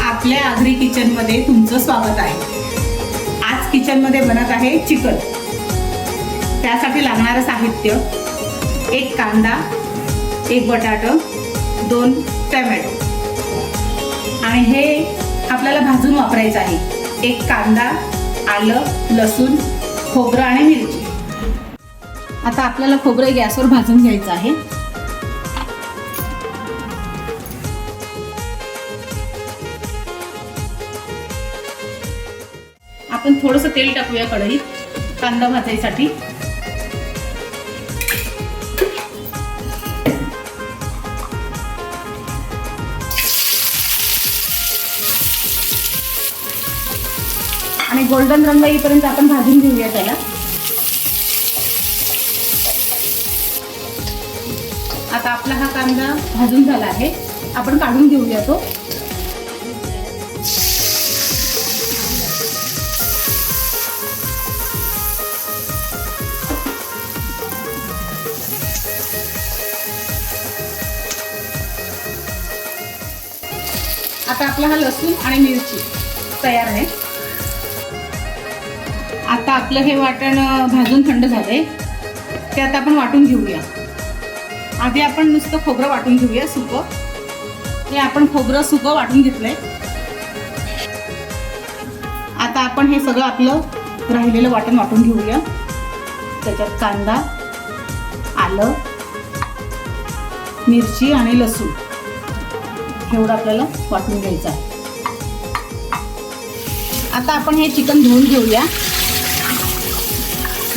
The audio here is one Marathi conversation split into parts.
आपल्या आगरी किचनमध्ये तुमचं स्वागत आहे. आज किचनमध्ये बनत आहे चिकन. त्यासाठी लागणारं साहित्य एक कांदा एक बटाटं दोन टमॅटो. आणि हे आपल्याला भाजून वापरायचं आहे. एक कांदा आलं लसूण खोबरं आणि मिरची. आता आपल्याला खोबरं गॅसवर भाजून घ्यायचं आहे. आपण थोडंसं तेल टाकूया कढईत कांदा भाजायसाठी. आणि गोल्डन रंग येईपर्यंत आपण भाजून घेऊया त्याला. आता आपला हा कांदा भाजून झाला आहे. आपण काढून घेऊया तो. आता आपला हा लसूण आणि मिरची. तयार आहे. आता आपलं हे वाटण भाजून थंड झालंय. ते आता आपण वाटून घेऊया. आधी आपण नुसतं खोबरं वाटून घेऊया सुकं. हे आपण खोबरं सुकं वाटून घेतलंय. आता आपण हे सगळं आपलं राहिलेलं वाटण वाटून घेऊया. त्याच्यात कांदा आलं मिरची आणि लसूण. एवढं आपल्याला वाटून घ्यायचं आहे. आता आपण हे चिकन धुवून घेऊया.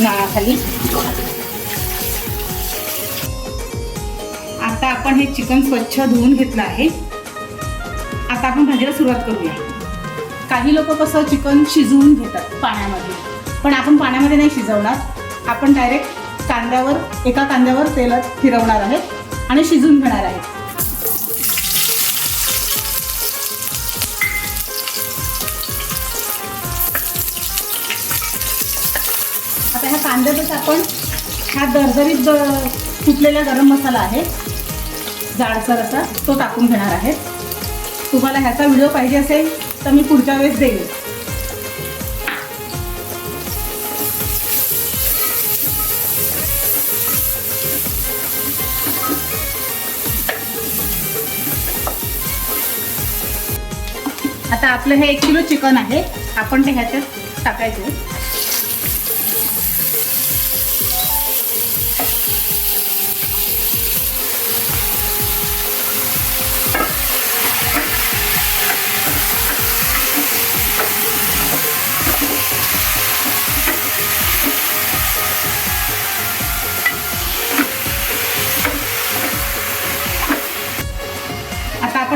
नाळाखाली. आता आपण हे चिकन स्वच्छ धुवून घेतलं आहे. आता आपण भाजीला सुरुवात करूया. काही लोक कसं चिकन शिजवून घेतात पाण्यामध्ये. पण आपण पाण्यामध्ये नाही शिजवणार. आपण डायरेक्ट कांद्यावर एका कांद्यावर तेलात फिरवणार आहे आणि शिजवून घेणार आहे ह्या कांद्यातच आपण हा दरदरीत ग- गरम मसाला आहे जाडसर असा तो टाकून घेणार आहे. तुम्हाला ह्याचा व्हिडिओ पाहिजे असेल तर मी पुढच्या वेळेस देईन. आता आपलं हे एक किलो चिकन आहे आपण ते ह्याच्यात टाकायचं.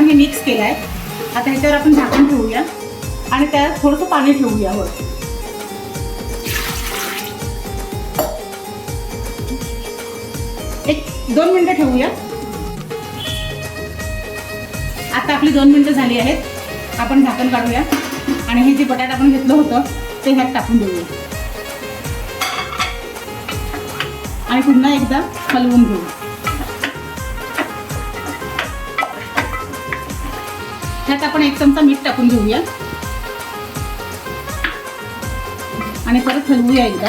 मी आता मिक्स केला आहे आता ह्याच्यावर आपण झाकून ठेवूया. आणि त्यात थोडंसं पाणी ठेवूया वर. एक दोन मिनटं ठेवूया. आता आपली दोन मिनटं झाली आहेत. आपण झाकण काढूया. आणि हे जे बटाटा आपण घेतलं होतं ते ह्यात टाकून देऊया. आणि पुन्हा एकदा हलवून घेऊ ह्यात आपण एक चमचा मीठ टाकून घेऊया. आणि परत हलवूया एकदा.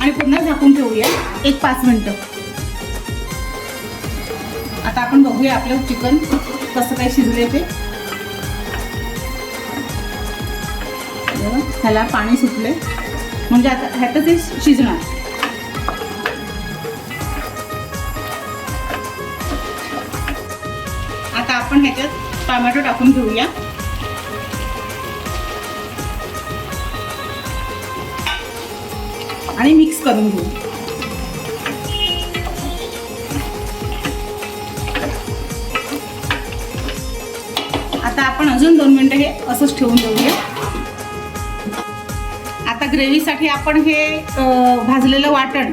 आणि पुन्हा झाकून ठेवूया. एक पाच मिनटं. आता आपण बघूया आपलं चिकन कसं काय शिजले ते. ह्याला पाणी सुटले म्हणजे आता ह्यातच ते शिजणार. आपण ह्याच्यात टोमॅटो टाकून घेऊया. आणि मिक्स करून घेऊ. आता आपण अजून दोन मिनिटं हे असंच ठेवून देऊया. आता ग्रेव्हीसाठी आपण हे भाजलेलं वाटण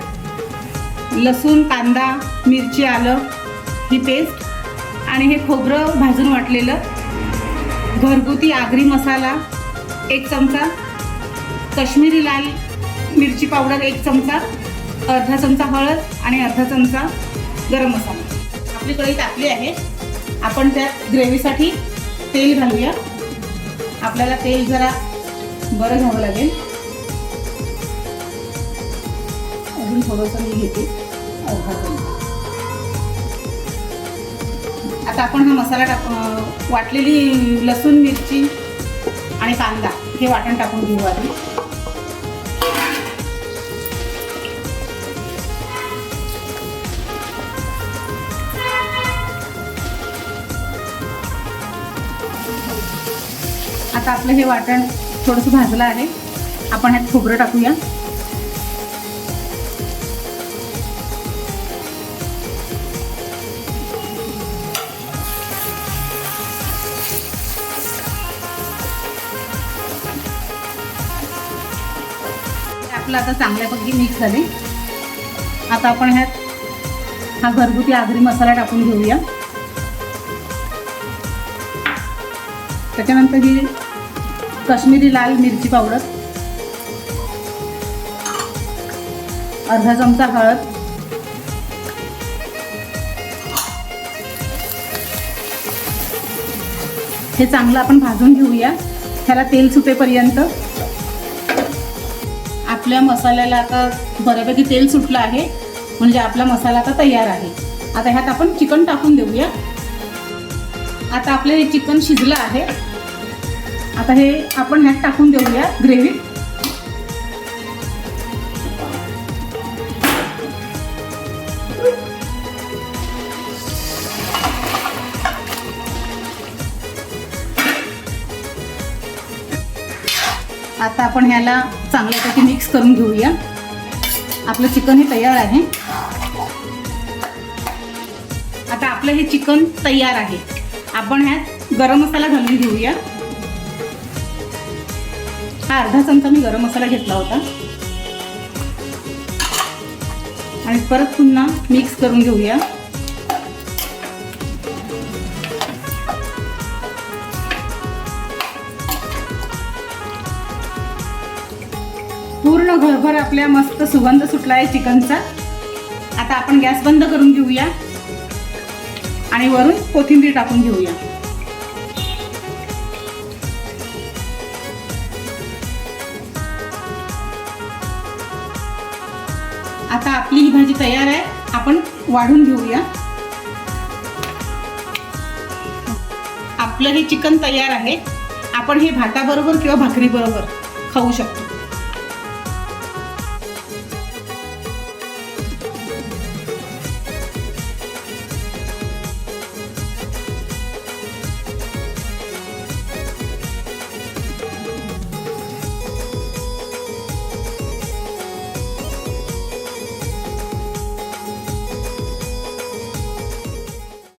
लसूण कांदा मिरची आलं ही पेस्ट आणि हे खोबरं भाजून वाटलेलं. घरगुती आगरी मसाला एक चमचा. कश्मीरी लाल मिरची पावडर एक चमचा. अर्धा चमचा हळद आणि अर्धा चमचा गरम मसाला. आपली कढई तापली आहे. आपण त्यात ग्रेव्हीसाठी तेल घालूया. आपल्याला तेल जरा बरं घ्यावं लागेल. अजून थोडंसं मी घेते. अर्धा चमचा. आता आपण हा मसाला टाक वाटलेली लसूण मिरची आणि कांदा हे वाटण टाकून घेऊ आधी. आता आपलं हे वाटण थोडंसं भाजलं आहे. आपण ह्यात खोबरं टाकूया. आता चांगल्यापैकी मिक्स झाले. आता आपण ह्यात हा घरगुती आगरी मसाला टाकून घेऊया. त्याच्यानंतर ही काश्मीरी लाल मिरची पावडर अर्धा चमचा हळद हे चांगलं आपण भाजून घेऊया. ह्याला तेल सुटेपर्यंत आपल्या मसाल्याला आता बऱ्यापैकी तेल सुटलं आहे. म्हणजे आपला मसाला आता तयार आहे. आता ह्यात आपण चिकन टाकून देऊया. आता आपलं हे चिकन शिजलं आहे. आता हे आपण ह्यात टाकून देऊया ग्रेव्ही. आता आपण ह्याला चांगल्यापैकी मिक्स करून घेऊया. आपलं चिकन हे तयार आहे. आता आपलं हे चिकन तयार आहे. आपण ह्यात गरम मसाला घालून घेऊया. हा अर्धा चमचा मी गरम मसाला घेतला होता. आणि परत पुन्हा मिक्स करून घेऊया. पूर्ण घरभर आपल्या मस्त सुगंध सुटला आहे चिकनचा. आता आपण गॅस बंद करून घेऊया. आणि वरून कोथिंबीर टाकून घेऊया. आता आपली ही भाजी तयार आहे. आपण वाढून घेऊया. आपलं हे चिकन तयार आहे. आपण हे भाताबरोबर किंवा भाकरीबरोबर खाऊ शकतो.